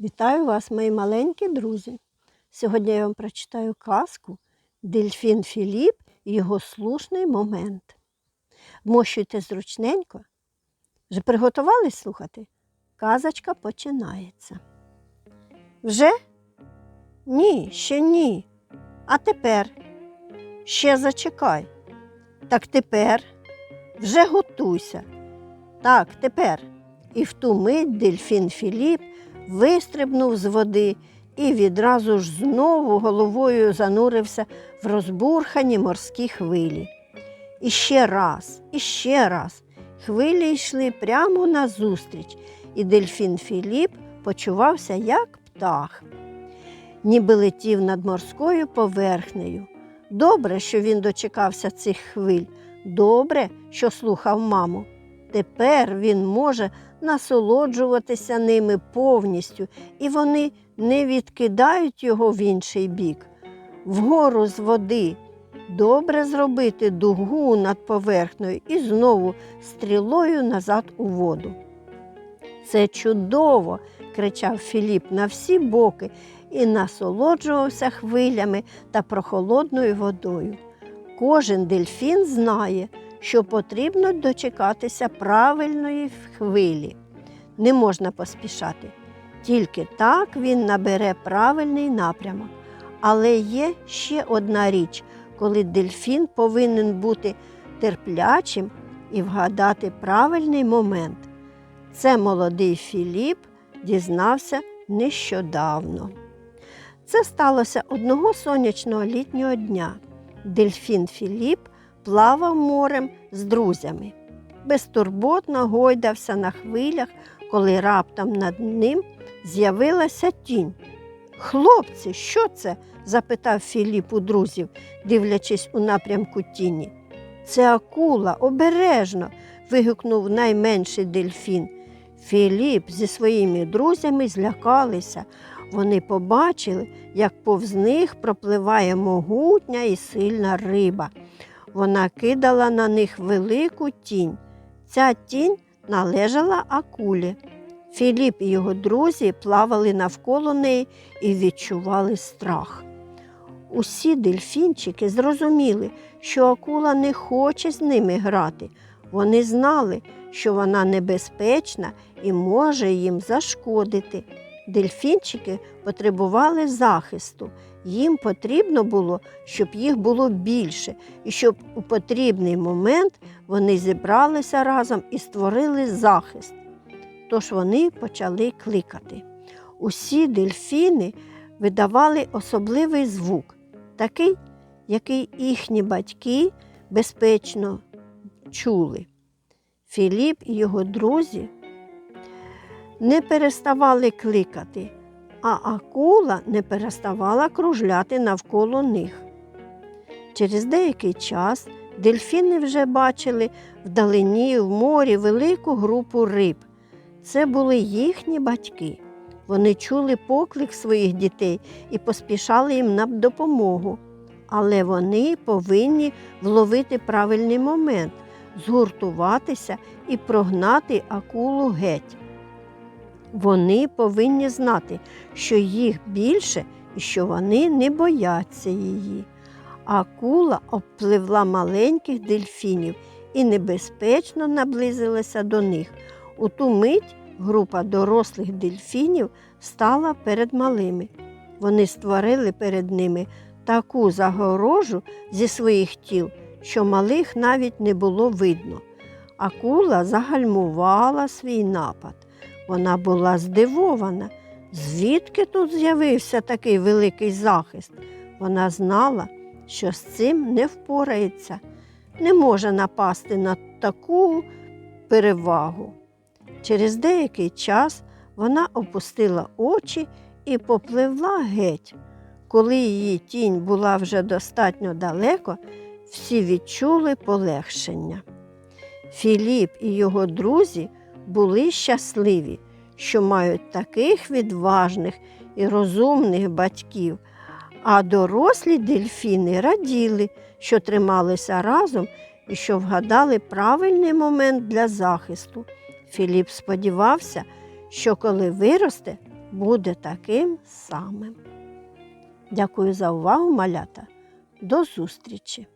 Вітаю вас, мої маленькі друзі. Сьогодні я вам прочитаю казку Дельфін Філіп і його слушний момент. Вмощуйте зручненько. Вже приготувались слухати? Казочка починається. Вже? Ні, ще ні. А тепер ще зачекай. Так тепер вже готуйся. Так, тепер. І в ту мить дельфін Філіп вистрибнув з води і відразу ж знову головою занурився в розбурхані морські хвилі. І ще раз, і ще раз. Хвилі йшли прямо назустріч, і дельфін Філіп почувався як птах, ніби летів над морською поверхнею. Добре, що він дочекався цих хвиль, добре, що слухав маму. Тепер він може насолоджуватися ними повністю, і вони не відкидають його в інший бік. Вгору з води добре зробити дугу над поверхнею і знову стрілою назад у воду. Це чудово, кричав Філіп на всі боки і насолоджувався хвилями та прохолодною водою. Кожен дельфін знає, що потрібно дочекатися правильної хвилі. Не можна поспішати. Тільки так він набере правильний напрямок. Але є ще одна річ, коли дельфін повинен бути терплячим і вгадати правильний момент. Це молодий Філіп дізнався нещодавно. Це сталося одного сонячного літнього дня. Дельфін Філіп плавав морем з друзями. Безтурботно гойдався на хвилях, коли раптом над ним з'явилася тінь. Хлопці, що це? запитав Філіп у друзів, дивлячись у напрямку тіні. Це акула, обережно. вигукнув найменший дельфін. Філіп зі своїми друзями злякалися. Вони побачили, як повз них пропливає могутня і сильна риба. Вона кидала на них велику тінь. Ця тінь належала акулі. Філіп і його друзі плавали навколо неї і відчували страх. Усі дельфінчики зрозуміли, що акула не хоче з ними грати. Вони знали, що вона небезпечна і може їм зашкодити. Дельфінчики потребували захисту. Їм потрібно було, щоб їх було більше, і щоб у потрібний момент вони зібралися разом і створили захист. Тож вони почали кликати. Усі дельфіни видавали особливий звук, такий, який їхні батьки безпечно чули. Філіп і його друзі не переставали кликати, а акула не переставала кружляти навколо них. Через деякий час дельфіни вже бачили вдалині в морі велику групу риб. Це були їхні батьки. Вони чули поклик своїх дітей і поспішали їм на допомогу. Але вони повинні вловити правильний момент, згуртуватися і прогнати акулу геть. Вони повинні знати, що їх більше і що вони не бояться її. Акула обпливла маленьких дельфінів і небезпечно наблизилася до них. У ту мить група дорослих дельфінів стала перед малими. Вони створили перед ними таку загорожу зі своїх тіл, що малих навіть не було видно. Акула загальмувала свій напад. Вона була здивована, звідки тут з'явився такий великий захист. Вона знала, що з цим не впорається, не може напасти на таку перевагу. Через деякий час вона опустила очі і попливла геть. Коли її тінь була вже достатньо далеко, всі відчули полегшення. Філіп і його друзі були щасливі, що мають таких відважних і розумних батьків, а дорослі дельфіни раділи, що трималися разом і що вгадали правильний момент для захисту. Філіп сподівався, що коли виросте, буде таким самим. Дякую за увагу, малята. До зустрічі!